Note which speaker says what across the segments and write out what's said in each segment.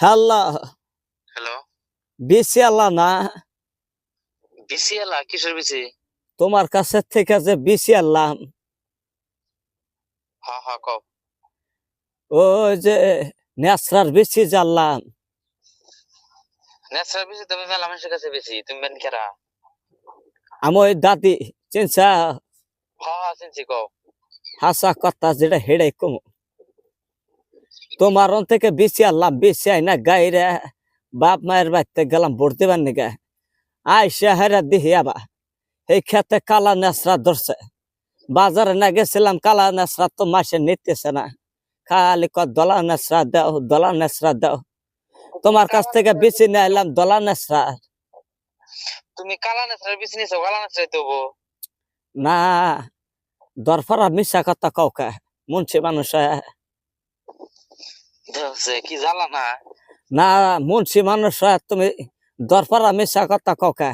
Speaker 1: Hello
Speaker 2: hello.
Speaker 1: BC আল্লাহ না।
Speaker 2: BC আলা কিসের বিসি
Speaker 1: তোমার কাছে থেকে যে বিসি আল্লাহ
Speaker 2: হা হা কও।
Speaker 1: ওই যে বিসি জানলাম
Speaker 2: নেসরা বিসি তুমি মেলা মানুষের কাছে বেশি। তুমি বেন কেরা?
Speaker 1: আমি ওই দাদি চিনছা?
Speaker 2: হা চিনছি কও।
Speaker 1: হাসা কথা যেটা হেড়ে কম। তোমার অন থেকে বেশি আনলাম বেশি আইনা গাইরে বাপ মায়ের বাড়িতে গেলাম ভোট দেবার নিগে। আইসা হেরা দিহি আবা এই খেতে কালা নেসরা ধরছে। বাজারে না গেছিলাম কালা নেসরা তো মাসে নিতেছে না। খালি ক দলা নেসরা দাও দলা নেসরা দাও। তোমার কাছ থেকে বেশি নিয়ে আইলাম দলা নেসরা।
Speaker 2: তুমি কালা নেসরা বিসি নিছো কালা নেসরা দেবো
Speaker 1: না দরফারা মিশা কথা কাউকে মুন্সি মানুষ।
Speaker 2: কি জ্বালা না?
Speaker 1: না মুন্সি মানুষ তুমি মিশা কথা কাউকে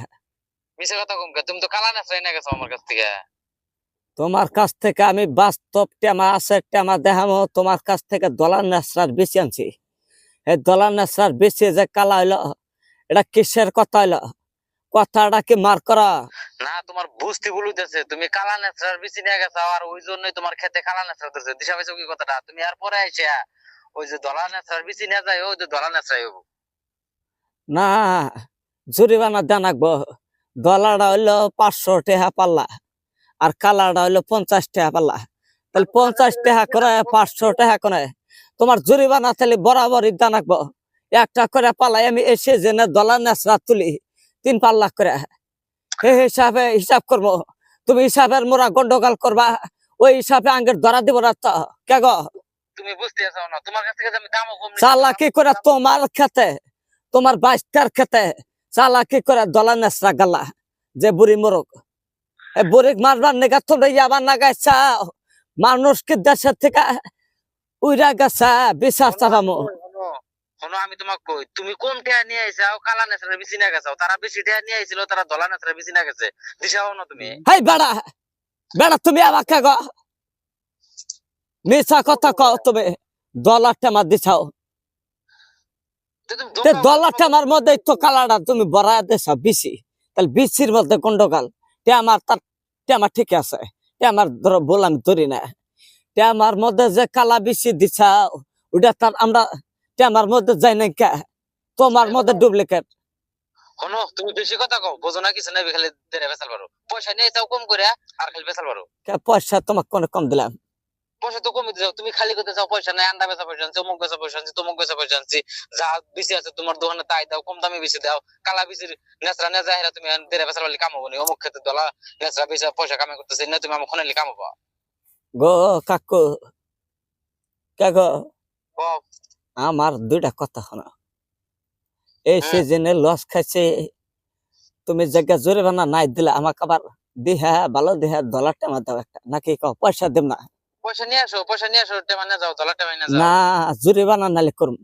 Speaker 2: মিছে কথা কম তুমি তো কালা নেসরা এনে গেছো আমার কাছ থেকে?
Speaker 1: তোমার কাছ থেকে আমি বাস্তব টেমা আছে টেমা দেখামো তোমার কাছ থেকে দলার নেসরার বেশি আনছি। এই দলার নেসরার বেশি যে কালা হইল এটা কিসের কথা হইল? কথাটা কি মার করা?
Speaker 2: না তোমার বুঝতে বলুতেছে তুমি কালা নেসরার বিসি নিয়ে গেছো আর ওই জন্যই তোমার খেতে কালা নেসরা ধরছে। দিশা পাইছো কি কথাটা। তুমি আর পরে আইসা ওই যে দলা নেসরার বিসি নিয়ে যায়, ওই যে দলা নেসরাই হব।
Speaker 1: না, জরিমানা জানাকবো দলাটা হইল পাঁচশো টাকা পাল্লা, আর কালাটা হইল পঞ্চাশ টাকা পাল্লা। তাহলে পঞ্চাশ টাকা করে, পাঁচশো টাকা করে, তোমার জরিমানা তাহলে বরাবরই জানাকবো একটা করে পালাই আমি এসে জেনে দলা নেসরা তুলি, তিন পাল্লা করে। এই হিসাবে হিসাব করব। তুমি হিসাবের মোরা গন্ডগোল করবা, ওই হিসাবে আঙ্গের ধরা দিব না তো। কে গো?
Speaker 2: তুমি বুঝতে আছো না তোমার কাছ থেকে আমি দামও কম
Speaker 1: চালাকি করে তোমার খেতে তোমার বাইস্তার খেতে চালাকি করে দলা নেসরা গালা যে বুড়ি মোরগ। এ বুড়ি মারবার নেগা তোমরা যাবার না গাইছা মানুষকে দেশের থেকে উইরা গেছে বিচার চাপামো
Speaker 2: শোনো, আমি তোমাকে কই তুমি কোন টিয়া নিয়ে আইসাও কালা নেসরা বেশি নিয়ে গেছো তারা বেশি টিয়া নিয়ে আইছিল তারা দলা নেসরা বেশি নিয়ে গেছে। দিশাও না তুমি।
Speaker 1: হাই বেড়া বেড়া তুমি আমাকে গো। মিছা কথা কও তুমি। দলা টেমা দিছাও।
Speaker 2: তো তুমি
Speaker 1: তে
Speaker 2: ধোঁকা
Speaker 1: দলা
Speaker 2: মারো।
Speaker 1: টেমার মধ্যে তো কালাটা তুমি বড়া দেছাও বিসি তাহলে বিসির মধ্যে গন্ডগাল। তে আমার তার তে আমার ঠিক আছে। তে আমার ধরো বল আমি ধরি না। তে আমার মধ্যে যে কালা বিসি দিছাও ওটা তার আমরা তে আমার মধ্যে যাই নাই কে? তোমার মধ্যে ডুপ্লিকেট
Speaker 2: শোনো তুমি বেশি কথা কও বোঝো না কিছু নাই খালি দেরে বেসাল পারো। পয়সা নিয়ে আইসাও কম করে আর খালি বেসাল পারো।
Speaker 1: পয়সা তোমাকে কোনো কম দিলাম?
Speaker 2: পয়সা তো কমে দিও তুমি খালি করতে চাও পয়সা নাই আন্ডা বেচা পয়সা আনছি অমুক বেচা পয়সা আনছি তমুক বেচা পয়সা আনছি যা বেশি আছে তোমার দোকানে তাই দাও কম দামে বেশি দাও কালা বিচির নেচরা নে যায় তুমি দেরে বেসাল পারলে কাম হব নি অমুক খেতে দলা নেচরা বেচা পয়সা কামে করতেছে না তুমি আমার খনালি কাম হব
Speaker 1: গো কাকু কে? গো
Speaker 2: কও,
Speaker 1: আমার দুইটা কথা শোনো। এই। সিজনে লস খাইছে তুমি জায়গা জরিমানা নাই দিলা আমাকে আবার দিহা ভালো দিহা ডলার টেমা দাও একটা নাকি কও পয়সা দেব না?
Speaker 2: পয়সা নিয়ে আসো পয়সা নিয়ে আসো যাও দলা যাও।
Speaker 1: না জরিমানা নালে করুম।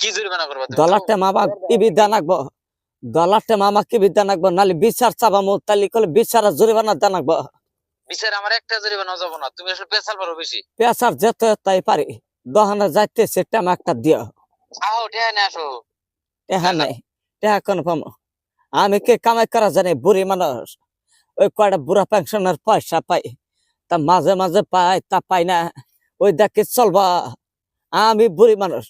Speaker 2: কি জরিমানা করবা
Speaker 1: কি ডলার টেমা কি বিধান আঁকবো নালে বিচার চাবামো তালি কলে বিচার জরিমানা দান আঁকবো
Speaker 2: বিচার আমার একটা জরিমানা যাব না তুমি আসলে পেশাল পারো বেশি।
Speaker 1: পেশার যেতে তাই পারি দহনে যাইতেছে টেমা একটা দিও।
Speaker 2: আহো টেহা নিয়ে আসো।
Speaker 1: টেহা নাই টেহা কোন পামো আমি কে কামাই করা জানি বুড়ি মানুষ। ওই কয়টা বুড়া পেনশনের পয়সা পাই। তা মাঝে মাঝে পায়, তা পাই না। ওই দেখে চলবা। আমি বুড়ি মানুষ,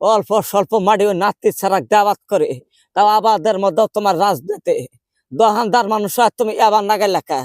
Speaker 1: অল্প স্বল্প মাটি ওই নাতি ছাড়া দাবাত করে। তাও আবাদের মধ্যে তোমার রাজনীতি। দোকানদার মানুষ তুমি আবার নাগাই লেখা